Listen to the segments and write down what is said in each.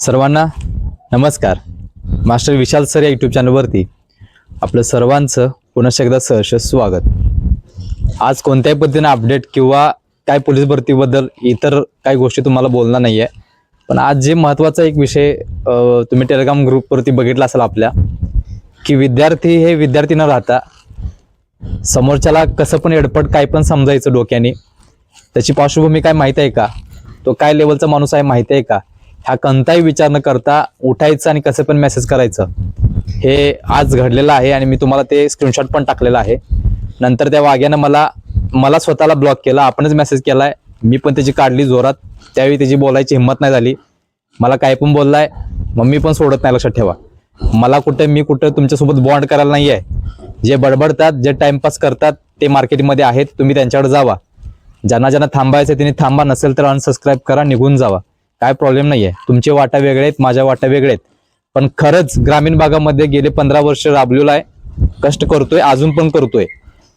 सर्वांना नमस्कार. Master Vishal sir या यूट्यूब चॅनलवरती आपलं सर्वांचं पुन्हा एकदा सहर्ष स्वागत. आज कोणत्याही पद्धतीनं अपडेट किंवा काय पोलीस भरतीबद्दल इतर काही गोष्टी तुम्हाला बोलणार नाही आहे पण आज जे महत्त्वाचा एक विषय तुम्ही टेलिग्राम ग्रुपवरती बघितला असाल आपल्या की विद्यार्थी हे विद्यार्थी न राहता समोरच्याला कसं पण एडपट काय पण समजायचं डोक्याने त्याची पार्श्वभूमी काय माहीत आहे का? तो काय लेवलचा माणूस आहे माहीत आहे का? हा कोणताही विचार न करता उठायचं आणि कसं पण मेसेज करायचं हे आज घडलेलं आहे आणि मी तुम्हाला ते स्क्रीनशॉट पण टाकलेलं आहे. नंतर त्या वाघ्यानं मला मला स्वतःला ब्लॉक केला आपणच मेसेज केलाय. मी पण त्याची काढली जोरात. त्यावेळी त्याची बोलायची हिंमत नाही झाली. मला काय पण बोललाय मग मी पण सोडत नाही लक्षात ठेवा. मला कुठे मी कुठं तुमच्यासोबत बॉन्ड करायला नाही आहे जे बडबडतात जे टाइमपास करतात ते मार्केटमध्ये आहेत. तुम्ही त्यांच्याकडे जावा. ज्यांना ज्यांना थांबायचं त्यांनी थांबा. नसेल तर अनसबस्क्राईब करा निघून जावा. काय प्रॉब्लेम नाही आहे तुमचे वाटा वेगळे आहेत माझ्या वाटा वेगळे आहेत. पण खरंच ग्रामीण भागामध्ये गेले पंधरा वर्ष राबलेलो आहे. कष्ट करतोय अजून पण करतोय.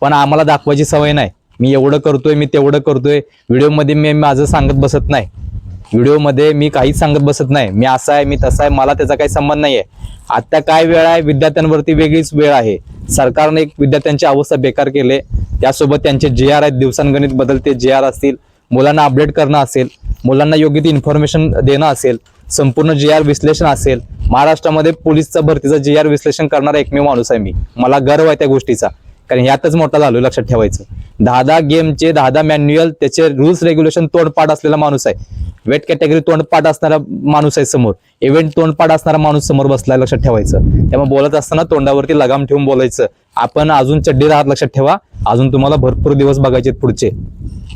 पण आम्हाला दाखवायची सवय नाही. मी एवढं करतोय मी तेवढं करतोय. व्हिडिओमध्ये मी माझं सांगत बसत नाही. व्हिडिओमध्ये मी काहीच सांगत बसत नाही. मी असा आहे मी तसा आहे मला त्याचा काही संबंध नाही आहे आता काय वेळ आहे? विद्यार्थ्यांवरती वेगळीच वेळ आहे. सरकारने एक विद्यार्थ्यांची अवस्था बेकार केले त्यासोबत त्यांचे जे आर आहेत दिवसांगणित बदलते जे आर असतील. मुलांना अपडेट करणं असेल मुलांना योग्य ती इन्फॉर्मेशन देणं असेल संपूर्ण जे आर विश्लेषण असेल महाराष्ट्रामध्ये पोलीसचा भरतीचा जे आर विश्लेषण करणारा एकमेव माणूस आहे मी. मला गर्व आहे त्या गोष्टीचा. कारण यातच मोठा झालो लक्षात ठेवायचं. दहा दहा गेमचे दहा दहा मॅन्युअल त्याचे रुल्स रेग्युलेशन तोंडपाठ असलेला माणूस आहे. वेट कॅटेगरी तोंडपाठ असणारा माणूस आहे समोर. इव्हेंट तोंडपाठ असणारा माणूस समोर बसलाय लक्षात ठेवायचं. त्यामुळे बोलत असताना तोंडावरती लगाम ठेवून बोलायचं. आपण अजून चड्डी राहत लक्षात ठेवा. अजून तुम्हाला भरपूर दिवस बघायचे आहेत पुढचे.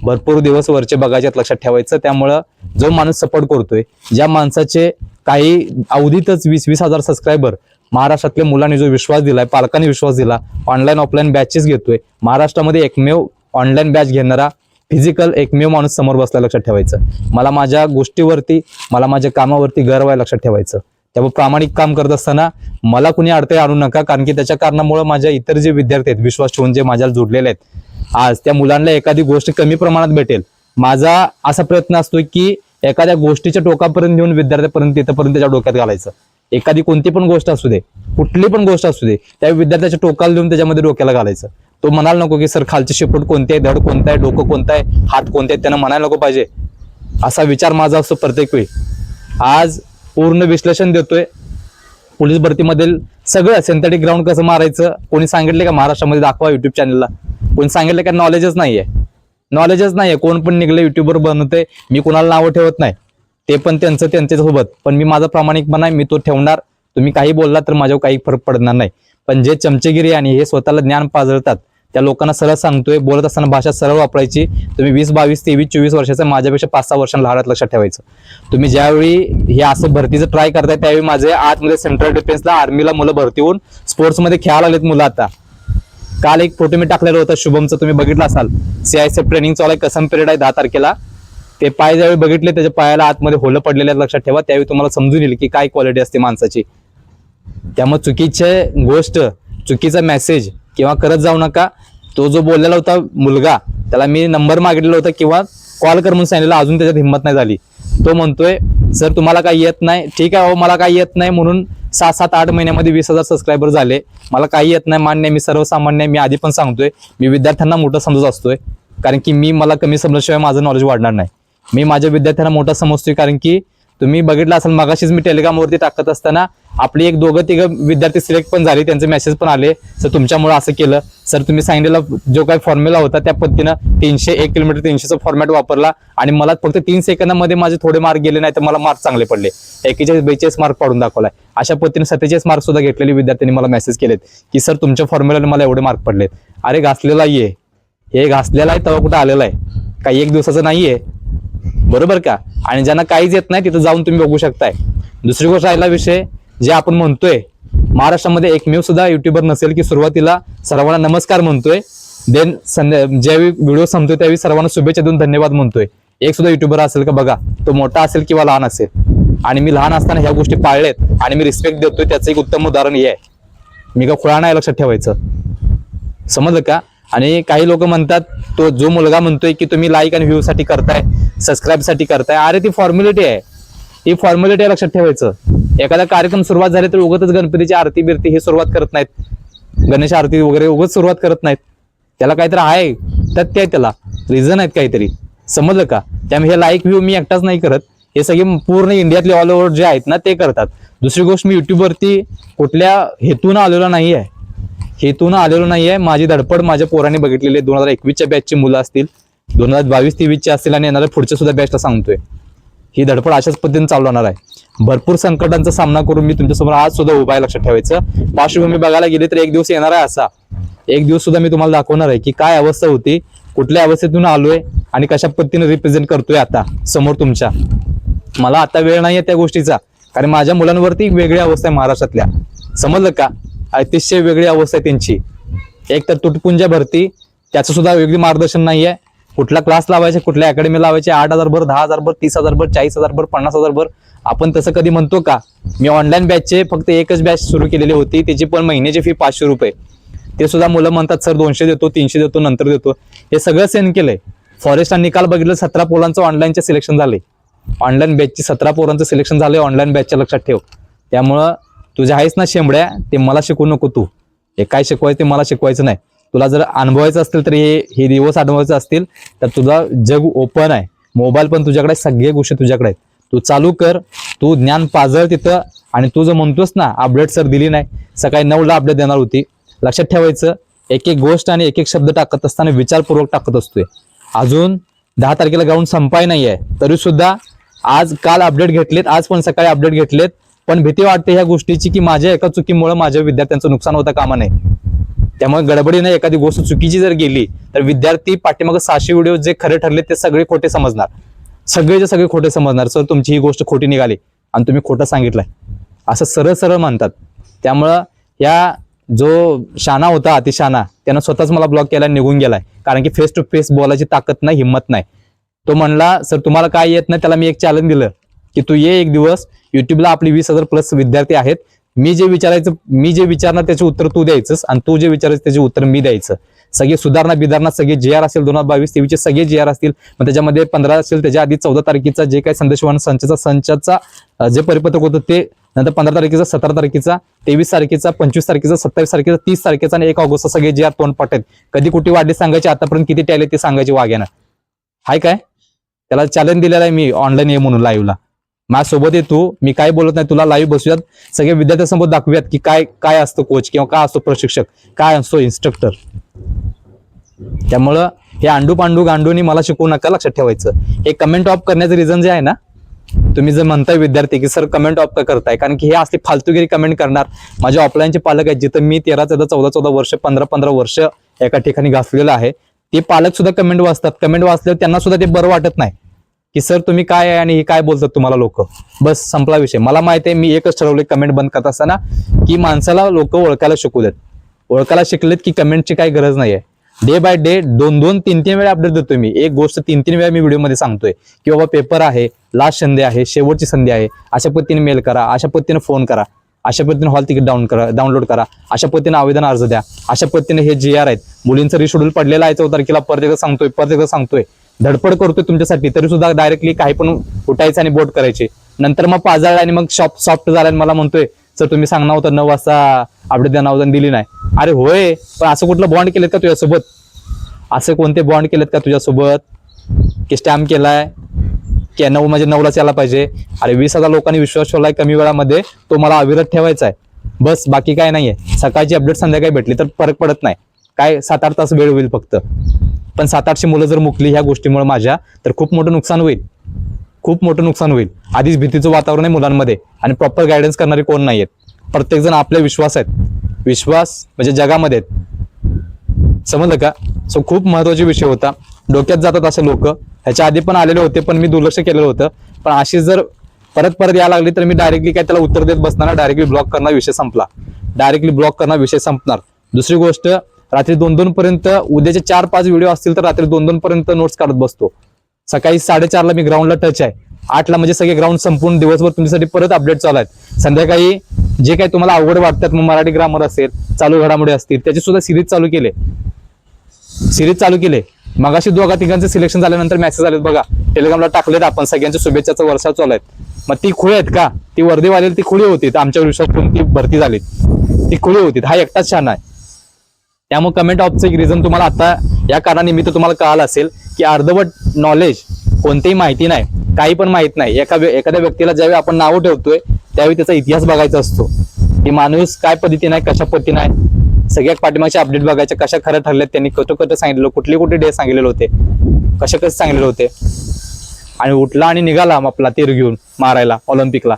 भरपूर दिवस वरचे बघायचे आहेत लक्षात ठेवायचं. त्यामुळं जो माणूस सपोर्ट करतोय ज्या माणसाचे काही अवधीतच वीस वीस हजार सबस्क्रायबर महाराष्ट्रातल्या मुलांनी जो विश्वास दिलाय पालकांनी विश्वास दिला ऑनलाईन ऑफलाईन बॅचेस घेतोय. महाराष्ट्रामध्ये एकमेव ऑनलाईन बॅच घेणारा फिजिकल एकमेव माणूस समोर बसला लक्षात ठेवायचं. मला माझ्या गोष्टीवरती मला माझ्या कामावरती गर्व आहे लक्षात ठेवायचं. त्यामुळे प्रामाणिक काम करत असताना मला कुणी अडथळे आणू नका कारण की त्याच्या कारणामुळे माझ्या इतर जे विद्यार्थी आहेत विश्वास ठेवून जे माझ्याला जोडलेले आहेत आज त्या मुलांना एखादी गोष्ट कमी प्रमाणात भेटेल. माझा असा प्रयत्न असतो की एखाद्या गोष्टीच्या टोकापर्यंत घेऊन विद्यार्थ्यापर्यंत तिथपर्यंत त्याच्या डोक्यात घालायचं. एखादी कोणती पण गोष्ट असू दे कुठली पण गोष्ट असू दे त्या विद्यार्थ्याच्या टोकाला देऊन त्याच्यामध्ये डोक्याला घालायचं. तो म्हणायला नको की सर खालचे शेपूट कोणते आहे धड कोणता आहे डोकं कोणतं आहे हात कोणते आहेत? त्यांना म्हणायला नको पाहिजे. असा विचार माझा असतो प्रत्येक वेळी. आज पूर्ण विश्लेषण देतोय. पोलीस भरतीमधील सगळं सिंथेटिक ग्राउंड कसं मारायचं कोणी सांगितले का महाराष्ट्रामध्ये दाखवा युट्यूब चॅनलला कोणी सांगितलं का नॉलेजच नाहीये? नॉलेजच नाहीये. कोण पण निघलं युट्यूबवर बनवते मी कोणाला नावं ठेवत नाही. ते पण त्यांचं त्यांच्यासोबत पण मी माझा प्रामाणिकपणा आहे मी तो ठेवणार. तुम्ही काही बोलला तर माझ्यावर काही फरक पडणार नाही. पण जे चमचेगिरी आणि हे स्वतःला ज्ञान पाजळतात त्या लोकांना सरळ सांगतोय बोलत असताना भाषा सरळ वापरायची. तुम्ही वीस बावीस तेवीस चोवीस वर्षाचं माझ्यापेक्षा पाच सहा वर्षांना लहानात लक्षात ठेवायचं. तुम्ही ज्यावेळी हे असं भरतीचं ट्राय करताय त्यावेळी माझे आतमध्ये सेंट्रल डिफेन्सला आर्मीला मुलं भरती होऊन स्पोर्ट्समध्ये खेळायला आलेत मुलं आता. काल एक फोटो मी टाकलेला होता शुभमचं तुम्ही बघितलं असाल. सीआयसीएफ ट्रेनिंग चालू आहे कसम पिरियड आहे दहा तारखेला. ते पाय ज्यावेळी बघितले त्याच्या पायाला आतमध्ये होलं पडलेले आहेत लक्षात ठेवा. त्यावेळी तुम्हाला समजून येईल की काय क्वालिटी असते माणसाची. त्यामुळे चुकीचे गोष्ट चुकीचा मेसेज किंवा करत जाऊ नका. तो जो बोललेला होता मुलगा त्याला मी नंबर मागितलेला होता किंवा कॉल कर म्हणून सांगितलं अजून त्याच्यात हिंमत नाही झाली. तो म्हणतोय सर तुम्हाला काही येत नाही. ठीक आहे हो मला काही येत नाही. म्हणून सात सात आठ महिन्यामध्ये वीस हजार सबस्क्रायबर झाले. मला काही येत नाही मान्य मी सर्वसामान्य आहे, मी आधी पण सांगतोय मी विद्यार्थ्यांना मोठं समजत असतोय कारण की मी मला कमी समजल्याशिवाय माझं नॉलेज वाढणार नाही. मी माझ्या विद्यार्थ्यांना मोठा समजतोय कारण की तुम्ही बघितलं असेल मगाशीच मी टेलिग्रामवरती टाकत असताना आपली एक दोघं तिघं विद्यार्थी सिलेक्ट पण झाले त्यांचे मेसेज पण आले. सर तुमच्यामुळे असं केलं. सर तुम्ही सांगितलेला जो काही फॉर्म्युला होता त्या पद्धतीनं तीनशे एक किलोमीटर तीनशेचा फॉर्मॅट वापरला आणि मला फक्त तीन सेकंदामध्ये माझे थोडे मार्क गेले नाही तर मला मार्क चांगले पडले. एकेचाळीस बेचाळीस मार्क पाडून दाखवलाय. अशा पद्धतीने सत्तेचाळीस मार्क सुद्धा घेतलेले विद्यार्थ्यांनी मला मेसेज केलेत की सर तुमच्या फॉर्म्युलाने मला एवढे मार्क पडलेत. अरे घासलेला ये हे घासलेला आहे तेव्हा कुठं आलेला आहे. काही एक दिवसाचं नाहीये. बरोबर का? आणि ज्यांना काहीच येत नाही तिथं जाऊन तुम्ही बघू शकताय. दुसरी गोष्ट राहिला विषय जे आपण म्हणतोय महाराष्ट्रामध्ये एकमेव सुद्धा युट्यूबर नसेल की सुरुवातीला सर्वांना नमस्कार म्हणतोय देन संध्या ज्यावेळी व्हिडिओ संपतोय त्यावेळी सर्वांना शुभेच्छा देऊन धन्यवाद म्हणतोय. एक सुद्धा युट्यूबर असेल का बघा तो मोठा असेल किंवा लहान असेल. आणि मी लहान असताना ह्या गोष्टी पाळलेत आणि मी रिस्पेक्ट देतोय त्याचं एक उत्तम उदाहरण हे आहे. मी का खुळा नाही लक्षात ठेवायचं? समजलं का? आणि काही लोक म्हणतात तो जो मुलगा म्हणतोय की तुम्ही लाईक आणि व्ह्यू साठी करताय सबस्क्राईबसाठी करताय अरे ती फॉर्म्युलिटी आहे. ही फॉर्मॅलिटी लक्षात ठेवायचं. एखादा कार्यक्रम सुरुवात झाली तर उगतच गणपतीची आरती बिरती ही सुरुवात करत नाहीत. गणेश आरती वगैरे उगत सुरुवात करत नाहीत. त्याला काहीतरी आहे तथ्य आहे त्याला? रिझन आहेत काहीतरी. समजलं का? त्यामुळे हे लाईक व्ह्यू मी एकटाच नाही करत. हे सगळे पूर्ण इंडियातले ऑल ओव्हर जे आहेत ना ते करतात. दुसरी गोष्ट मी युट्यूबवरती कुठल्या हेतून आलेलो नाही आहे हेतून आलेलो नाहीये. माझी धडपड माझ्या पोरांनी बघितलेली दोन हजार एकवीसच्या बॅचची मुलं असतील दोन हजार बावीस तेवीसची असतील आणि येणाऱ्या पुढच्या सुद्धा बॅचला सांगतोय. ही धडपड अशाच पद्धतीने चालू राहणार आहे. भरपूर संकटांचा सामना करून मी तुमच्यासमोर आज सुद्धा उभा आहे लक्षात ठेवायचं. पार्श्वभूमी बघायला गेली तर एक दिवस येणार आहे असा. एक दिवस सुद्धा मी तुम्हाला दाखवणार आहे की काय अवस्था होती कुठल्या अवस्थेतून आलोय आणि कशा पद्धतीने रिप्रेझेंट करतोय आता समोर तुमच्या. मला आता वेळ नाहीये त्या गोष्टीचा कारण माझ्या मुलांवरती वेगळी अवस्था आहे महाराष्ट्रातल्या. समजलं का? अतिशय वेगळी अवस्था आहे त्यांची. एक तर तुटपुंजा भरती त्याचं सुद्धा वेगळी मार्गदर्शन नाही आहे. कुठला क्लास लावायचा कुठल्या अकॅडमी लावायचे आठ हजार भर दहा हजार भर तीस हजार भर चाळीस हजार भर पन्नास हजार भर. आपण तसं कधी म्हणतो का? मी ऑनलाईन बॅचचे फक्त एकच बॅच सुरू केलेली होती त्याची पण महिन्याची फी पाचशे रुपये. ते सुद्धा मुलं म्हणतात सर दोनशे देतो तीनशे देतो नंतर देतो. हे सगळं सेंड केलंय. फॉरेस्ट निकाल बघितलं सतरा पोलांचं ऑनलाईनचे सिलेक्शन झाले ऑनलाईन बॅचची सतरा पोरांचं सिलेक्शन झालंय ऑनलाईन बॅचच्या लक्षात ठेव. त्यामुळं तुझ्या आहेस ना शेंबड्या ते मला शिकवू नको तू. हे काय शिकवायचं ते मला शिकवायचं नाही. तुला जर अनुभवायचं असतील तर हे हे दिवस अनुभवायचे असतील तर तुझा जग ओपन आहे. मोबाईल पण तुझ्याकडे सगळे सगळ्या गोष्टी तुझ्याकडे आहेत. तू चालू कर तू ज्ञान पाजळ तिथं आणि तू जर म्हणतोस ना अपडेट सर दिली नाही सकाळी नऊला अपडेट देणार होती. लक्षात ठेवायचं एक एक गोष्ट आणि एक एक शब्द टाकत असताना विचारपूर्वक टाकत असतोय. अजून दहा तारखेला ग्राउंड संपाय नाहीये. तरी सुद्धा आज काल अपडेट घेतलेत आज पण सकाळी अपडेट घेतलेत. पण भीती वाटते ह्या गोष्टीची की माझ्या एका चुकीमुळे माझ्या विद्यार्थ्यांचं नुकसान होता कामा नये. त्यामुळे गडबडीने एखादी गोष्ट चुकीची जर गेली तर विद्यार्थी पाठीमागे सहाशे व्हिडिओ जे खरे ठरले ते सगळे खोटे समजणार. सगळेचे सगळे खोटे समजणार सर तुमची ही गोष्ट खोटी निघाली आणि तुम्ही खोटं सांगितलंय. असं सरळ सरळ म्हणतात. त्यामुळं या जो शाना होता अतिशाना त्यानं स्वतःच मला ब्लॉक केला निघून गेलाय. कारण की फेस टू फेस बोलायची ताकद नाही हिंमत नाही. तो म्हणला सर तुम्हाला काय येत नाही? त्याला मी एक चॅलेंज दिलं की तू ये एक दिवस युट्यूबला आपली वीस हजार प्लस विद्यार्थी आहेत. मी जे विचारायचं मी जे विचारणार त्याचे उत्तर तू द्यायचंस आणि तू जे विचारायचं त्याचे उत्तर मी द्यायचं. सगळे सुधारणा बिधारणा सगळे जे आर असेल दोन हजार बावीस तेवीसचे सगळे जे आर असतील. मग त्याच्यामध्ये पंधरा असेल त्याच्या आधी चौदा तारखेचा जे काही संदेशवान संचाचा संचाचा जे परिपत्रक होतं ते नंतर पंधरा तारखेचा सतरा तारखेचा तेवीस तारखेचा पंचवीस तारखेचा सत्तावीस तारखेचा तीस तारखेचा आणि एक ऑगस्ट सगळे जे आर तोंड पाठत. कधी कुठे वाढले सांगायचे आतापर्यंत किती टॅले ते सांगायचे वाघ्यानं. हाय काय? त्याला चॅलेंज दिलेला आहे मी ऑनलाईन ये म्हणून लाईव्हला माझ्यासोबत ये तू. मी काय बोलत नाही. तुला लाईव्ह बसूयात सगळे विद्यार्थ्यांसमोर दाखवूयात की काय काय असतं कोच किंवा काय असतो प्रशिक्षक. काय असतो इन्स्ट्रक्टर त्यामुळं हे अंडू पांडू गांडूनी मला शिकवू नका लक्षात ठेवायचं. हे कमेंट ऑफ करण्याचं रिझन जे आहे ना तुम्ही जर म्हणताय विद्यार्थी की सर कमेंट ऑफ का करताय? कारण की हे असते फालतूगिरी कमेंट करणार. माझे ऑफलाईनचे पालक आहेत जिथं मी तेरा चौदा चौदा चौदा वर्ष पंधरा पंधरा वर्ष एका ठिकाणी घासलेलं आहे. ते पालक सुद्धा कमेंट वाचतात. कमेंट वाचल्यावर त्यांना सुद्धा ते बरं वाटत नाही. की सर तुम्ही काय आहे आणि हे काय बोलतात तुम्हाला लोक? बस संपला विषय. मला माहिती आहे मी एकच ठरवले कमेंट बंद करत असताना की माणसाला लोक ओळखायला शिकू देत. ओळखायला शिकलेत की कमेंटची काही गरज नाहीये. डे बाय डे दोन दोन तीन तीन वेळा अपडेट देतोय मी. एक गोष्ट तीन तीन वेळा मी व्हिडिओमध्ये सांगतोय की बाबा पेपर आहे लास्ट संधी आहे शेवटची संधी आहे अशा पद्धतीने मेल करा अशा पद्धतीने फोन करा अशा पद्धतीने हॉल तिकीट डाऊन करा डाउनलोड करा अशा पद्धतीने आवेदन अर्ज द्या अशा पद्धतीने हे जी आर आहेत. मुलींचं रिशेड्यूल पडलेलं आहे चौदा तारखेला परत एकदा सांगतोय परत एकदा सांगतोय. धडपड करतोय तुमच्यासाठी तरी सुद्धा डायरेक्टली काही पण उठायचं आणि बोट करायचे. नंतर मग पाजाळ आणि मग शॉप सॉफ्ट झाला आणि मला म्हणतोय सर तुम्ही सांगणार होता नऊ वाजता अपडेट द्या नावदान दिली नाही. अरे होय पण असं कुठलं बॉन्ड केलेत का तुझ्यासोबत? असे कोणते बॉन्ड केलेत का तुझ्यासोबत? की स्टॅम्प केलाय? की नऊ म्हणजे नऊलाच यायला पाहिजे. अरे वीस हजार लोकांनी विश्वास ठेवलाय कमी वेळामध्ये तो मला अविरत ठेवायचा आहे. बस बाकी काय नाहीये. सकाळची अपडेट संध्याकाळी भेटली तर फरक पडत नाही. काय सात आठ तास वेळ होईल फक्त. पण सात आठशे मुलं जर मुकली ह्या गोष्टीमुळे माझ्या तर खूप मोठं नुकसान होईल. खूप मोठं नुकसान होईल. आधीच भीतीचं वातावरण आहे मुलांमध्ये आणि प्रॉपर गायडन्स करणारे कोण नाही आहेत प्रत्येकजण आपल्या विश्वास आहेत. विश्वास म्हणजे जगामध्ये आहेत. समजलं का? सो खूप महत्त्वाचा विषय होता. डोक्यात जातात असे लोक. ह्याच्या आधी पण आलेले होते पण मी दुर्लक्ष केलेलं होतं. पण अशी जर परत परत यायला लागली तर मी डायरेक्टली काय त्याला उत्तर देत बसणार डायरेक्टली ब्लॉक करणार विषय संपला. डायरेक्टली ब्लॉक करणार विषय संपणार. दुसरी गोष्ट रात्री दोन दोन पर्यंत उद्याचे चार पाच व्हिडिओ असतील तर रात्री दोन दोन पर्यंत नोट्स काढत बसतो. सकाळी साडेचारला मी ग्राउंडला टच आहे. आठला म्हणजे सगळे ग्राउंड संपूर्ण दिवसभर तुमच्यासाठी परत अपडेट चालू आहेत. संध्याकाळी जे काही तुम्हाला अवघड वाटतात मग मराठी ग्रामर असेल चालू घडामोडी असतील त्याची सुद्धा सिरीज चालू केले. सिरीज चालू केले. मगाशी दोघा तिघांचे सिलेक्शन झाल्यानंतर मेसेज आलेत बघा. टेलिग्रामला टाकलेत आपण सगळ्यांच्या शुभेच्छाचं वर्षा चालू आहेत. मग ती खुळे आहेत का? ती वर्दीवाली ती खुळी होती. आमच्या विश्वास ती भरती झाली. ती खुळी होती. हा एकटाच छान आहे. त्यामुळे कमेंट ऑफचं एक रिझन तुम्हाला आता या कारणानिमित्त तुम्हाला कळालं असेल की अर्धवट नॉलेज कोणतीही माहिती नाही काही पण माहीत नाही. एका एखाद्या व्यक्तीला ज्यावेळी आपण नावं ठेवतोय त्यावेळी त्याचा इतिहास बघायचा असतो. की माणूस काय पद्धतीने आहे कशा पद्धतीने आहे? सगळ्या पाठीमागचे अपडेट बघायचे कशा खरं ठरल्यात त्यांनी कुठं कुठं सांगितलं कुठले कुठले डे सांगितलेले होते? कसे कसे सांगितले होते? आणि उठला आणि निघाला आपला तीर घेऊन मारायला ऑलिम्पिकला.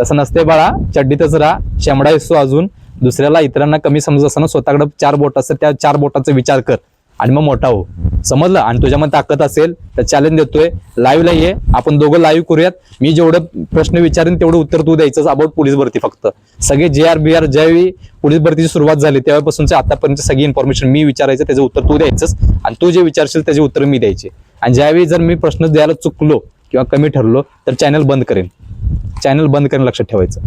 तसं नसते बाळा चड्डीतच राहा शेमडा असतो अजून. दुसऱ्याला इतरांना कमी समजत असताना स्वतःकडे चार बोट असतात त्या चार बोटाचा विचार कर. आणि मग मोठा हो. समजलं? आणि तुझ्यामध्ये ताकद असेल तर चॅलेंज देतोय. लाईव्हला ये. आपण दोघं लाईव्ह करूयात. मी जेवढं प्रश्न विचारेन तेवढं उत्तर तू द्यायचं अबाउट पोलीस भरती फक्त. सगळे जे आर बी आर ज्यावेळी पोलीस भरतीची सुरुवात झाली तेव्हापासूनची आतापर्यंत सगळी इन्फॉर्मेशन मी विचारायचं त्याचं उत्तर तू द्यायचंच. आणि तू जे विचारशील त्याचे उत्तर मी द्यायचे. आणि ज्यावेळी जर मी प्रश्न द्यायला चुकलो किंवा कमी ठरलो तर चॅनल बंद करेन. चॅनल बंद करेन लक्षात ठेवायचं.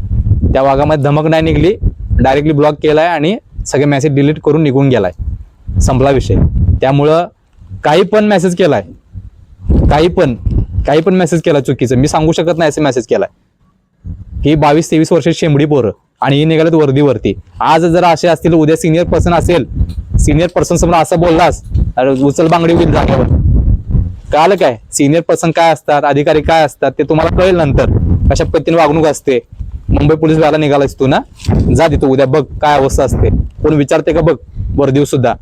त्या भागामध्ये धमक नाही निघली. डायरेक्टली ब्लॉक केलाय आणि सगळे मेसेज डिलीट करून निघून गेलाय. संपला विषय. त्यामुळं काही पण मेसेज केलाय. काही पण काही पण मेसेज केला चुकीचं. मी सांगू शकत नाही असे मेसेज केलाय. ही बावीस तेवीस वर्षाची शेंबडी पोरं आणि ही निघालेत वर्दीवरती. आज जर असे असतील उद्या सिनियर पर्सन असेल सिनियर पर्सन समोर असं बोललास अरे उचल बांगडी होईल जागेवर. कळालं काय? सिनियर पर्सन काय असतात अधिकारी काय असतात ते तुम्हाला कळेल नंतर. कशा पद्धतीने वागणूक असते मुंबई पोलीस व्हायला निघालायस तू ना? जा तिथं उद्या बघ काय अवस्था असते. कोण विचारते का बघ? वर्दीव सुद्धा.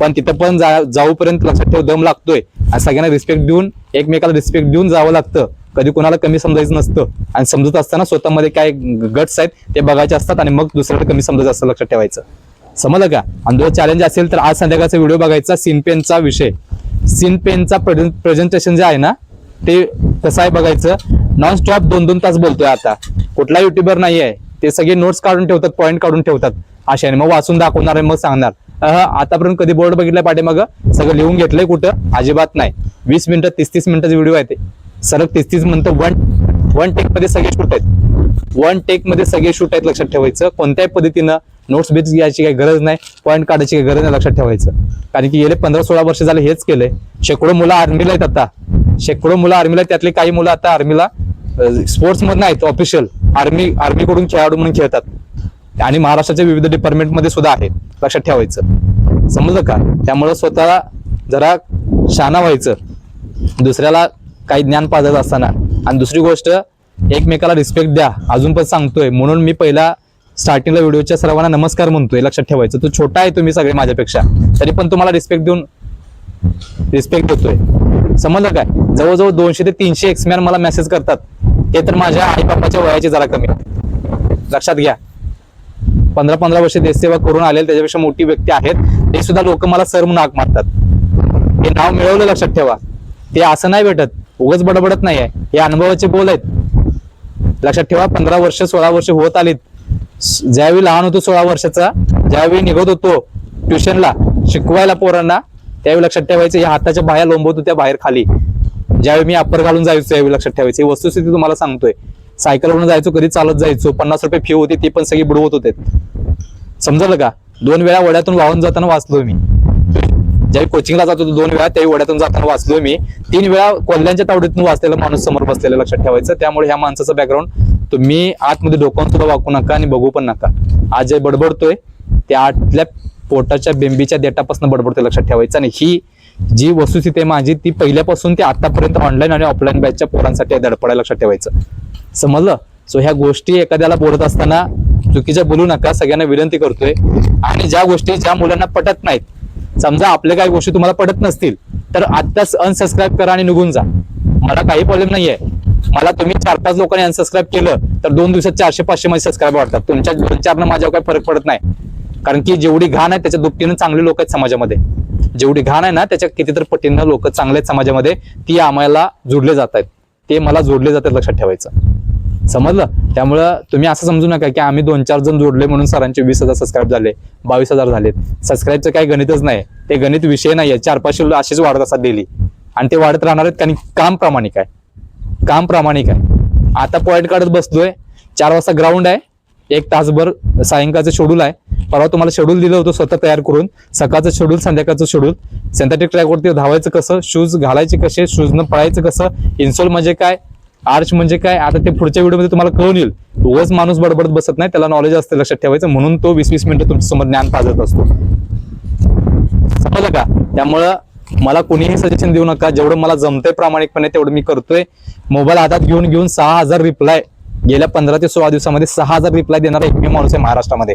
पण तिथं पण जा जाऊपर्यंत लक्षात ठेव दम लागतोय. आणि सगळ्यांना रिस्पेक्ट देऊन एकमेकाला रिस्पेक्ट देऊन जावं लागतं. कधी कोणाला कमी समजायचं नसतं. आणि समजत असताना स्वतःमध्ये काय गट्स आहेत ते बघायचे असतात आणि मग दुसऱ्याला कमी समजायचं असतं लक्षात ठेवायचं. समजलं का? आणि जो चॅलेंज असेल तर आज संध्याकाळचा व्हिडिओ बघायचा सिनपेनचा विषय. सिनपेनचा प्रेझेंटेशन जे आहे ना ते कसं आहे बघायचं? नॉन स्टॉप दोन दोन तास बोलतोय आता. कुठला युट्यूबर नाही आहे ते सगळे नोट्स काढून ठेवतात पॉईंट काढून ठेवतात. अशाने मग वाचून दाखवणार आहे मग सांगणार. आतापर्यंत कधी बोर्ड बघितलाय मग सगळं लिहून घेतलंय कुठं? अजिबात नाही. वीस मिनिटं तीस तीस मिनिटाचा व्हिडिओ आहे ते. सरळ तीस तीस मिनिटं वन वन टेकमध्ये सगळे शूट आहेत. वन टेकमध्ये सगळे शूट आहेत लक्षात ठेवायचं. कोणत्याही पद्धतीनं नोट्स बेस घ्यायची काही गरज नाही पॉईंट काढायची काही गरज नाही लक्षात ठेवायचं. कारण की गेले पंधरा सोळा वर्ष झाले हेच केलंय. शेकडो मुलं आर्मीला आहेत आता. शेकडो मुलं आर्मीला आहेत त्यातले काही मुलं आता आर्मीला स्पोर्ट्स आहेत ऑफिशियल आर्मी आर्मीकडून खेळाडू म्हणून खेळतात. आणि महाराष्ट्राच्या विविध डिपार्टमेंटमध्ये सुद्धा आहेत लक्षात ठेवायचं. समजलं का? त्यामुळं स्वतःला जरा शाना व्हायचं. दुसऱ्याला काही ज्ञान पाजत असताना. आणि दुसरी गोष्ट एकमेकाला रिस्पेक्ट द्या. अजून पण सांगतोय म्हणून मी पहिला स्टार्टिंगला व्हिडिओच्या सर्वांना नमस्कार म्हणतोय लक्षात ठेवायचं. तू छोटा आहे तुम्ही सगळे माझ्यापेक्षा. तरी पण तुम्हाला रिस्पेक्ट देऊन रिस्पेक्ट देतोय. समजलं काय? जवळजवळ दोनशे ते तीनशे एक्समॅन मला मेसेज करतात. ते तर माझ्या आई बापाच्या वयाचे जरा कमी लक्षात घ्या. पंधरा पंधरा वर्ष देशसेवा करून आलेले त्याच्यापेक्षा मोठी व्यक्ती आहेत. ते सुद्धा लोक मला सर म्हणून हाक मारतात. हे नाव मिळवलं लक्षात ठेवा. ते असं नाही भेटत. उगाच बडबडत नाही आहे हे अनुभवाचे बोल आहेत. लक्षात ठेवा पंधरा वर्ष सोळा वर्ष होत आलीत. ज्यावेळी लहान होतो सोळा वर्षाचा ज्यावेळी निघत होतो ट्युशनला शिकवायला पोरांना त्यावेळी लक्षात ठेवायचं या हाताच्या बाया लोंबवत होत्या बाहेर खाली. ज्यावेळी मी अप्पर घालून जायचो त्यावेळी लक्षात ठेवायचं. ही वस्तुस्थिती तुम्हाला सांगतोय. सायकलवरून जायचो कधी चालत जायचो. पन्नास रुपये फी होती ती पण सगळी बुडवत होते. समजलं का? दोन वेळा वड्यातून वाहून जाताना वाचलोय मी. ज्यावेळी कोचिंगला जात होतो दोन वेळा त्याही वड्यातून जाताना वाचलोय मी. तीन वेळा कोल्ह्यांच्या तावडीतून वाचलेला माणूस समोर बसलेला लक्षात ठेवायचं. त्यामुळे ह्या माणसाचं बॅकग्राऊंड तुम्ही आतमध्ये डोकावून सुद्धा वाकू नका आणि बघू पण नका. आज जे बडबडतोय. त्या आतल्या पोटाच्या बेंबीच्या देटापासून बडबडते लक्षात ठेवायचं आणि ही जी वस्तुस्थिती आहे माझी ती पहिल्यापासून ते आतापर्यंत ऑनलाईन आणि ऑफलाईन बॅचच्या पोरांसाठी आहे धडपडायला लक्षात ठेवायचं. समजलं? सो ह्या गोष्टी एखाद्याला बोलत असताना चुकीच्या बोलू नका सगळ्यांना विनंती करतोय. आणि ज्या गोष्टी ज्या मुलांना पटत नाहीत समजा आपल्या काही गोष्टी तुम्हाला पटत नसतील तर आत्ताच अनसबस्क्राईब करा आणि निघून जा. मला काही प्रॉब्लेम नाहीये. मला तुम्ही चार पाच लोकांनी अनसबस्क्राईब केलं तर दोन दिवसात चारशे पाचशे मध्ये सबस्क्राईब वाढतात. तुमच्या दोन चारनं माझ्यावर काही फरक पडत नाही. कारण की जेवढी घाण आहे त्याच्या दुपटीनं चांगले लोक आहेत समाजामध्ये. जेवढी घाण आहे ना त्याच्या कितीतर पटीनं लोक चांगले आहेत समाजामध्ये ती आम्हाला जोडले जात आहेत ते मला जोडले जातात लक्षात ठेवायचं. समजलं? त्यामुळं तुम्ही असं समजू नका की आम्ही दोन चार जण जोडले म्हणून सरांचे वीस हजार सबस्क्राईब झाले बावीस हजार झालेत. सबस्क्राईबचं काही गणितच नाही. ते गणित विषय नाही आहे. चार पाचशे असेच वाढत असतात डेली आणि ते वाढत राहणार आहेत कारण काम प्रामाणिक आहे. काम प्रामाणिक आहे. आता पॉईंट काढत बसलोय. चार वाजता ग्राउंड आहे. एक तासभर सायंकाळचं शेड्यूल आहे. परवा तुम्हाला शेड्यूल दिलं होतं स्वतः तयार करून. सकाळचं शेड्यूल संध्याकाळचं शेड्यूल सिंथेटिक ट्रॅकवरती धावायचं कसं? शूज घालायचे कसे? शूजनं पळायचं कसं? इन्सोल म्हणजे काय? आर्च म्हणजे काय? आता ते पुढच्या व्हिडिओमध्ये तुम्हाला कळून येईल. उगाच माणूस बडबडत बसत नाही त्याला नॉलेज असतं लक्षात ठेवायचं. म्हणून तो वीस वीस मिनिटं तुमच्यासमोर ज्ञान पाजत असतो. समजलं का? त्यामुळं मला कोणीही सजेशन देऊ नका. जेवढं मला जमतंय प्रामाणिकपणे तेवढं मी करतोय. मोबाईल हातात घेऊन घेऊन सहा हजार रिप्लाय गेल्या पंधरा ते सोळा दिवसामध्ये सहा हजार रिप्लाय देणारा एकमेव माणूस आहे महाराष्ट्रामध्ये.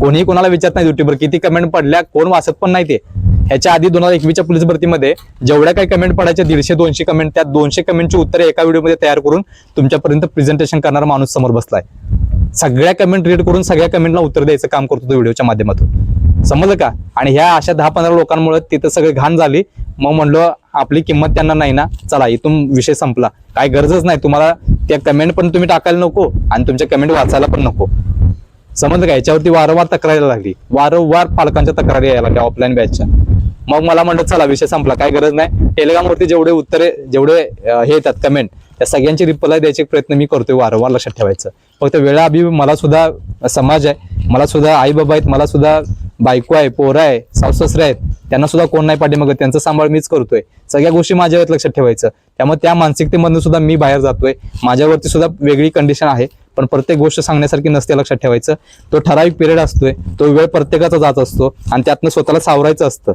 कोणीही कोणाला विचारत नाही युट्यूबवर किती कमेंट पडल्या कोण वाचत पण नाही ते. ह्याच्या आधी दोन हजार एकवीसच्या पोलीस भरतीमध्ये जेवढ्या काही कमेंट पडायच्या दीडशे दोनशे कमेंट त्या दोनशे कमेंटची उत्तरे एका व्हिडिओमध्ये तयार करून तुमच्यापर्यंत प्रेझेंटेशन करणारा माणूस समोर बसलाय. सगळ्या कमेंट रीड करून सगळ्या कमेंटला उत्तर द्यायचं काम करतो तो व्हिडिओच्या माध्यमातून. समजलं का? आणि ह्या अशा दहा पंधरा लोकांमुळे तिथं सगळी घाण झाली. मग म्हणलं आपली किंमत त्यांना नाही ना? चला इथून विषय संपला. काय गरजच नाही तुम्हाला त्या कमेंट पण तुम्ही टाकायला नको आणि तुमच्या कमेंट वाचायला पण नको. समजलं का? याच्यावरती वारंवार तक्रार यायला लागली. वारंवार पालकांच्या तक्रारी यायला लागल्या ऑफलाईन बॅचच्या मग मला म्हणलं चला विषय संपला काय गरज नाही. टेलिग्रामवरती जेवढे उत्तरे जेवढे हे येतात कमेंट त्या सगळ्यांची रिप्लाय द्यायचे प्रयत्न मी करतोय वारंवार लक्षात ठेवायचं. फक्त वेळा अभि मला सुद्धा समाज आहे मला सुद्धा आई बाबा आहेत मला सुद्धा बायको आहे पोरं आहे सासू आहेत त्यांना सुद्धा कोण नाही पाठीमागं? त्यांचा सांभाळ मीच करतोय. सगळ्या गोष्टी माझ्यावर लक्षात ठेवायचं. त्यामुळे त्या मानसिकतेमधून सुद्धा मी बाहेर जातोय. माझ्यावरती सुद्धा वेगळी कंडिशन आहे पण प्रत्येक गोष्ट सांगण्यासारखी नसते लक्षात ठेवायचं. तो ठराविक पिरियड असतोय तो वेळ प्रत्येकाचा जात असतो आणि त्यातनं स्वतःला सावरायचं असतं.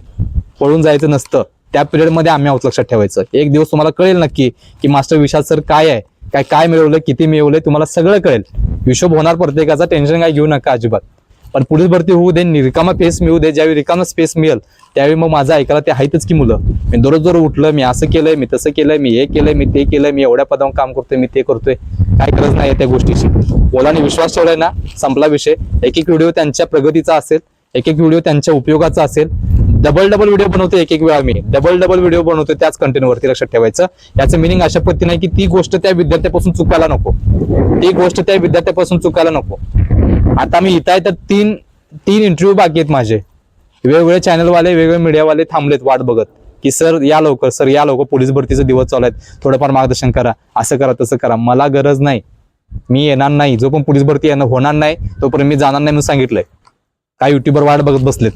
पळून जायचं नसतं. त्या पिरियडमध्ये आम्ही आहोत लक्षात ठेवायचं. एक दिवस तुम्हाला कळेल नक्की की मास्टर विशाल सर काय आहे काय काय मिळवलं किती मिळवलंय तुम्हाला सगळं कळेल. हिशोब होणार प्रत्येकाचा टेन्शन काय घेऊ नका अजिबात. पण पुलीस भरती होऊ दे रिकामा स्पेस मिळू दे ज्यावेळी रिकामा स्पेस मिळेल त्यावेळी मग माझं ऐकायला ते आहेतच की मुलं. मी दररोज दर उठलं मी असं केलंय मी तसं केलंय मी हे केलंय मी ते केलंय मी एवढ्या पदावर काम करतोय मी ते करतोय. काय गरज नाही त्या गोष्टीची. मुलांनी विश्वास ठेवलाय ना संपला विषय. एक एक व्हिडिओ त्यांच्या प्रगतीचा असेल एक एक व्हिडिओ त्यांच्या उपयोगाचा असेल. डबल डबल व्हिडिओ बनवतो एक एक वेळा मी. डबल डबल व्हिडिओ बनवतो त्याच कंटेंटवरती लक्षात ठेवायचं. याचं मिनिंग अशा पद्धतीने की ती गोष्ट त्या विद्यार्थ्यापासून चुकायला नको. ती गोष्ट त्या विद्यार्थ्यापासून चुकायला नको. आता मी इथं आहे तर तीन तीन इंटरव्ह्यू बाकी आहेत माझे. वेगवेगळे चॅनलवाले वेगवेगळे मीडियावाले थांबलेत वाट बघत. की सर या लवकर सर या लवकर पोलीस भरतीचे दिवस चालू आहेत. थोडंफार मार्गदर्शन करा. असं करा तसं करा. मला गरज नाही. मी येणार नाही. जो पण पोलीस भरती येणं होणार नाही तोपर्यंत मी जाणार नाही म्हणून सांगितलंय. काय युट्यूबवर वाट बघत बसलेत.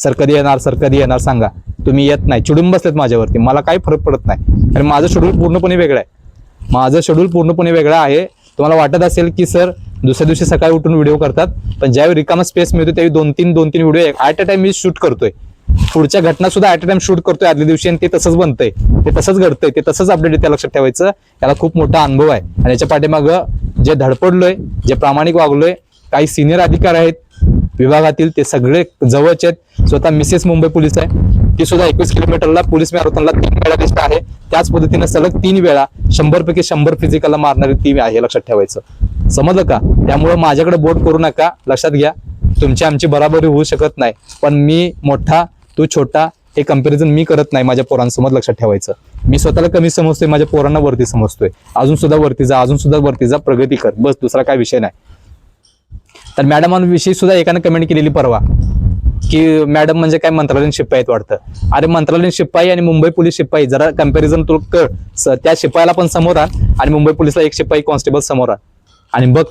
सर कधी येणार? सर कधी येणार? सांगा. तुम्ही येत नाही. चिडून बसलेत माझ्यावरती. मला काही फरक पडत नाही. कारण माझं शेड्यूल पूर्णपणे वेगळं आहे. माझं शेड्यूल पूर्णपणे वेगळं आहे. तुम्हाला वाटत असेल की सर दुसऱ्या दिवशी सकाळी उठून व्हिडिओ करतात पण ज्यावेळी रिकामा स्पेस मिळतो त्यावेळी दोन तीन दोन तीन व्हिडिओ ॲट अ टाइम मी शूट करतोय. पुढच्या घटना सुद्धा ऍट अ टाइम शूट करतोय. आदल्या दिवशी आणि ते तसंच बनतंय. ते तसंच घडतंय. ते तसंच अपडेट येते लक्षात ठेवायचं. याला खूप मोठा अनुभव आहे. आणि याच्या पाठीमागं जे धडपडलोय जे प्रामाणिक वागलोय काही सिनियर अधिकार आहेत विभागातील ते सगळे जवळचे आहेत. स्वतः मिसेस मुंबई पोलीस आहे. ती सुद्धा एकवीस किलोमीटरला पोलीस मॅरेथॉनला तीन वेळा लिस्ट आहे. त्याच पद्धतीने सलग तीन वेळा शंभर पैकी शंभर फिजिकलला मारणारी ती आहे लक्षात ठेवायचं. समजलं का? त्यामुळे माझ्याकडे बोट करू नका. लक्षात घ्या. तुमची आमची बराबरी होऊ शकत नाही. पण मी मोठा तू छोटा हे कंपॅरिझन मी करत नाही माझ्या पोरांसमोर लक्षात ठेवायचं. मी स्वतःला कमी समजतोय माझ्या पोरांना वरती समजतोय. अजून सुद्धा वरती जा अजून सुद्धा वरती जा प्रगती कर. बस दुसरा काय विषय नाही. तर मॅडमांविषयी सुद्धा एकाने कमेंट केलेली परवा की मॅडम म्हणजे काय मंत्रालयीन शिपाई वाटतं. अरे मंत्रालयीन शिपाई आणि मुंबई पोलीस शिपाई जरा कंपॅरिझन तू कर. स- त्या शिपायाला पण समोर आण आणि मुंबई पोलीसला एक शिपाई कॉन्स्टेबल समोर आण आणि बघ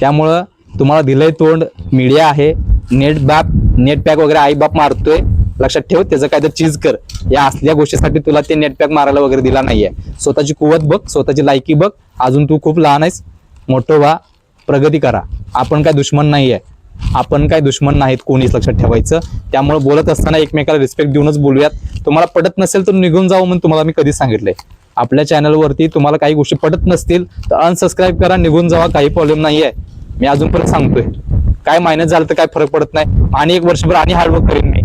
त्यामुळं तुम्हाला दिलंय तोंड मीडिया आहे नेट बॅप नेट पॅक वगैरे आई बाप मारतोय. लक्षात ठेव त्याचं काय तर चीज कर. या असल्या गोष्टीसाठी तुला ते नेट पॅक मारायला वगैरे दिला नाहीये. स्वतःची कुवत बघ स्वतःची लायकी बघ. अजून तू खूप लहान आहेस. मोठं व्हा. प्रगती करा. आपण काय दुश्मन नाही आहे आपण काय दुश्मन नाहीत कोणीच लक्षात ठेवायचं. त्यामुळे बोलत असताना एकमेकाला रिस्पेक्ट देऊनच बोलूयात. तुम्हाला पटत नसेल तर निघून जावं म्हणून तुम्हाला मी कधी सांगितलंय. आपल्या चॅनलवरती तुम्हाला काही गोष्टी पटत नसतील तर अनसबस्क्राईब करा निघून जावा काही प्रॉब्लेम नाही आहे मी अजूनपर्यंत सांगतोय. काय मायनस झालं तर काय फरक पडत नाही. आणि एक वर्षभर आणि हार्डवर्क करेन मी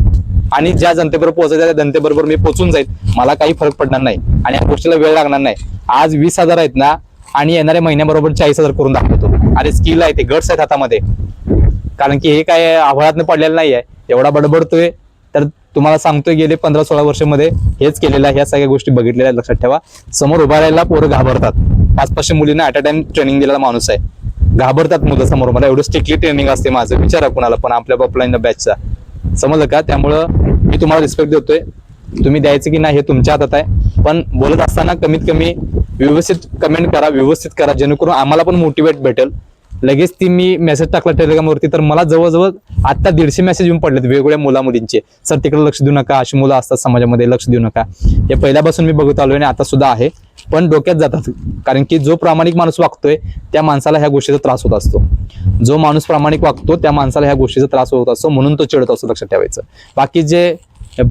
आणि ज्या जनतेबरोबर पोहोचायचं त्या जनतेबरोबर मी पोहोचून जाईल मला काही फरक पडणार नाही. आणि या गोष्टीला वेळ लागणार नाही. आज वीस हजार आहेत ना आणि येणाऱ्या महिन्याबरोबर चाळीस हजार करून दाखवतो. अरे स्किल आहे ते गट्स आहेत हातामध्ये. कारण की हे काय आव्हानातनं पडलेलं नाही आहे एवढा बडबडतोय तर तुम्हाला सांगतोय गेले पंधरा सोळा वर्षामध्ये हेच केलेलं आहे ह्या सगळ्या गोष्टी बघितलेल्या आहेत लक्षात ठेवा. समोर उभा राहायला पोरं घाबरतात. पाच पाचशे मुलींना ॲट अ टाइम ट्रेनिंग दिलेला माणूस आहे. घाबरतात मुलं समोर. मला एवढं स्ट्रिक्टली ट्रेनिंग असते माझं. विचारा कुणाला पण आपल्या ऑफलाईन बॅचचा समजलं का? त्यामुळं मी तुम्हाला रिस्पेक्ट देतोय. तुम्ही द्यायचं की नाही हे तुमच्या हातात आहे. पण बोलत असताना कमीत कमी व्यवस्थित कमेंट करा व्यवस्थित करा जेणेकरून आम्हाला पण मोटिवेट भेटेल. लगेच ती मी मेसेज टाकला टेलिग्रामवरती तर मला जवळजवळ आता दीडशे मेसेज येऊन पडलेत वेगवेगळ्या मुलामुलींचे. सर तिकडे लक्ष देऊ नका अशी मुलं असतात समाजामध्ये लक्ष देऊ नका. हे पहिल्यापासून मी बघत आलो आणि आता सुद्धा आहे. पण डोक्यात जातात कारण की जो प्रामाणिक माणूस वागतोय त्या माणसाला ह्या गोष्टीचा त्रास होत असतो. जो माणूस प्रामाणिक वागतो त्या माणसाला ह्या गोष्टीचा त्रास होत असतो म्हणून तो चिडत असतो लक्षात ठेवायचं. बाकी जे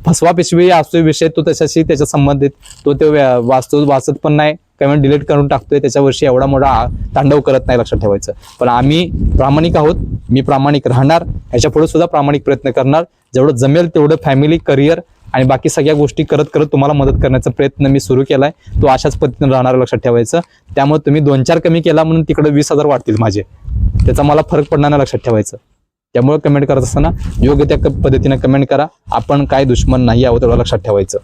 फसवा पिशवी असतो विषय तो त्याच्याशी त्याच्या संबंधित तो ते व्या- वाचतो वाचत पण नाही. कमेंट डिलीट करून टाकतोय त्याच्यावरशी एवढा मोठा तांडव करत नाही लक्षात ठेवायचं. पण आम्ही प्रामाणिक आहोत मी प्रामाणिक राहणार ह्याच्या पुढे सुद्धा प्रामाणिक प्रयत्न करणार. जेवढं जमेल तेवढं फॅमिली करिअर आणि बाकी सगळ्या गोष्टी करत करत तुम्हाला मदत करण्याचा प्रयत्न मी सुरू केलाय. तो अशाच पद्धतीने राहणार लक्षात ठेवायचं. त्यामुळे तुम्ही दोन चार कमी केला म्हणून तिकडे वीस हजार वाढतील माझे. त्याचा मला फरक पडणार नाही लक्षात ठेवायचं. त्यामुळे कमेंट करत असताना योग्य त्या पद्धतीने कमेंट करा. आपण काय दुश्मन नाही आहोत एवढं लक्षात ठेवायचं.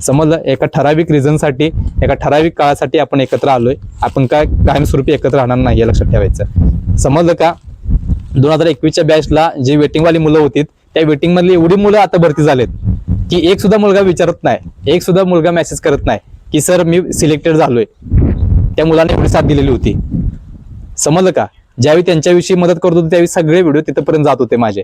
समजलं? एका ठराविक रिझनसाठी एका ठराविक काळासाठी आपण एकत्र आलोय. आपण काय कायमस्वरूपी एकत्र राहणार नाही हे लक्षात ठेवायचं. समजलं का? दोन हजार एकवीसच्या बॅचला जी वेटिंगवाली मुलं होती त्या वेटिंगमधली एवढी मुलं आता भरती झालेत की एक सुद्धा मुलगा विचारत नाही एक सुद्धा मुलगा मेसेज करत नाही की सर मी सिलेक्टेड झालोय. त्या मुलाने एवढी साथ दिलेली होती. समजलं का? ज्यावेळी त्यांच्याविषयी मदत करत होती त्यावेळी सगळे व्हिडिओ तिथपर्यंत जात होते माझे.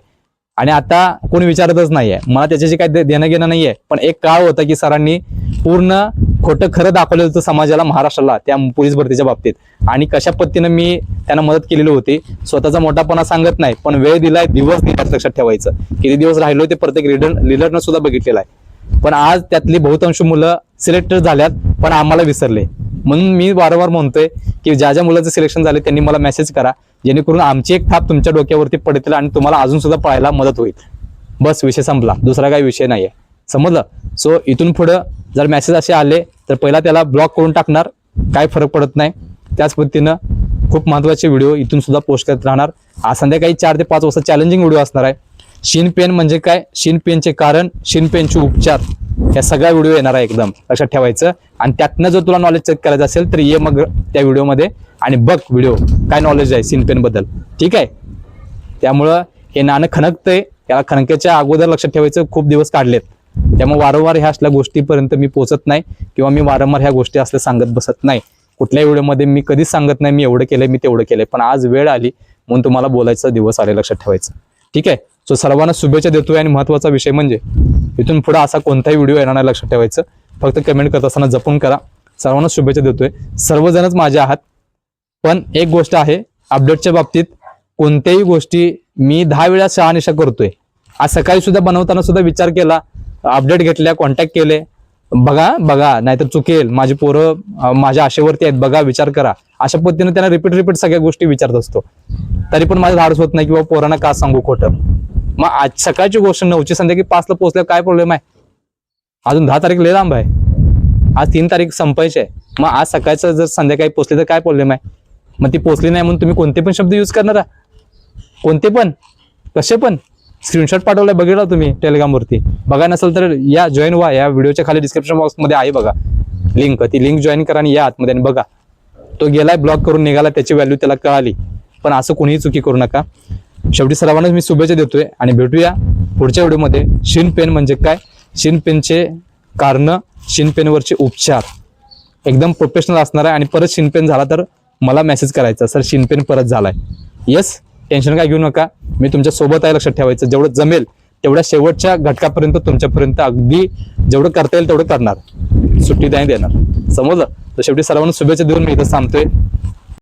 आणि आता कोणी विचारतच नाहीये. मला त्याच्याशी काही देणं घेणं नाहीये. पण एक काळ होता की सरांनी पूर्ण खोटं खरं दाखवलेलं होतं समाजाला महाराष्ट्राला त्या पोलीस भरतीच्या बाबतीत. आणि कशा पद्धतीनं मी त्यांना मदत केलेली होती स्वतःचा मोठापणा सांगत नाही पण वेळ दिलाय दिवस दिलाय लक्षात ठेवायचं. किती दिवस राहिलो ते प्रत्येक लिडर लिडरनं सुद्धा बघितलेलं आहे. पण आज त्यातली बहुतांश मुलं सिलेक्टेड झाल्यात पण आम्हाला विसरले. म्हणून मी वारंवार म्हणतोय की ज्या ज्या मुलाचं सिलेक्शन झालं त्यांनी मला मेसेज करा. जेणेकरून आमची एक थाप तुमच्या डोक्यावरती पडतील आणि तुम्हाला अजून सुद्धा पळायला मदत होईल. बस विषय संपला. दुसरा काही विषय नाहीये. समजलं? सो इथून पुढं जर मेसेज असे आले तर पहिला त्याला ब्लॉक करून टाकणार. काय फरक पडत नाही. त्याच पद्धतीनं खूप महत्त्वाचे व्हिडिओ इथून सुद्धा पोस्ट करत राहणार. आज संध्याकाळी चार ते पाच वाजता चॅलेंजिंग व्हिडिओ असणार आहे. शिन पेन म्हणजे काय? शिन पेनचे कारण शिन पेनचे उपचार. या सगळ्या व्हिडिओ येणार आहे एकदम. लक्षात ठेवायचं. आणि त्यातनं जर तुला नॉलेज चेक करायचं असेल तर ये मग त्या व्हिडिओमध्ये आणि बघ व्हिडिओ काय नॉलेज आहे सिनपेनबद्दल ठीक आहे? त्यामुळं हे नाणं खणकतंय. याला खणक्याच्या अगोदर लक्षात ठेवायचं. खूप दिवस काढलेत. त्यामुळे वारंवार ह्या असल्या गोष्टीपर्यंत मी पोचत नाही किंवा मी वारंवार ह्या गोष्टी असल्या सांगत बसत नाही. कुठल्याही व्हिडिओमध्ये मी कधीच सांगत नाही मी एवढं केलंय मी तेवढं केलंय. पण आज वेळ आली म्हणून तुम्हाला बोलायचा दिवस आले लक्षात ठेवायचं. ठीक आहे? सो सर्वांना शुभेच्छा देतोय आणि महत्त्वाचा विषय म्हणजे इथून पुढे असा कोणताही व्हिडिओ येणार नाही लक्षात ठेवायचं. फक्त कमेंट करत असताना जपून करा. सर्वांना शुभेच्छा देतोय. सर्वजणच माझे आहात. पण एक गोष्ट आहे अपडेटच्या बाबतीत कोणत्याही गोष्टी मी दहा वेळा शहानिशा करतोय. आज सकाळी सुद्धा बनवताना सुद्धा विचार केला अपडेट घेतल्या कॉन्टॅक्ट केले. बघा बघा नाहीतर चुकेल. माझी पोरं माझ्या आशेवरती आहेत. बघा विचार करा. अशा पद्धतीने त्यांना रिपीट रिपीट सगळ्या गोष्टी विचारत असतो. तरी पण माझं धाडस होत नाही किंवा पोरांना का सांगू खोटं? मग आज सकाळची गोष्ट नऊची संध्याकाळी पाचला पोहोचल्यावर काय प्रॉब्लेम आहे? अजून दहा तारीख लय लांब आहे. आज तीन तारीख संपायची आहे. मग आज सकाळचं जर संध्याकाळी पोचली तर काय प्रॉब्लेम आहे? मग ती पोचली नाही म्हणून तुम्ही कोणते पण शब्द यूज करणार कोणते पण? कसे पण? स्क्रीनशॉट पाठवलाय बघितला तुम्ही टेलिग्रामवरती बघा नसेल तर या जॉईन व्हा. या व्हिडिओच्या खाली डिस्क्रिप्शन बॉक्समध्ये आहे बघा. लिंक ती लिंक जॉईन करा आणि या आतमध्ये आणि बघा. तो गेलाय ब्लॉक करून निघाला त्याची व्हॅल्यू त्याला कळाली. पण असं कोणीही चुकी करू नका. शेवटी सर्वांनाच मी शुभेच्छा देतोय आणि भेटूया पुढच्या व्हिडिओमध्ये. शिन पेन म्हणजे काय? शिन पेनचे कारण शिन पेनवरचे उपचार. एकदम प्रोफेशनल असणार आहे आणि परत शिनपेन झाला तर मला मेसेज करायचा सर शिनपेन परत झालाय. येस टेन्शन काय घेऊ नका. मी तुमच्यासोबत आहे लक्षात ठेवायचं. जेवढं जमेल तेवढ्या शेवटच्या घटकापर्यंत तुमच्यापर्यंत अगदी जेवढं करता येईल तेवढं करणार. सुट्टी नाही देणार. समजलं? तर शेवटी सर्वांना शुभेच्छा देऊन मी इथं थांबतोय.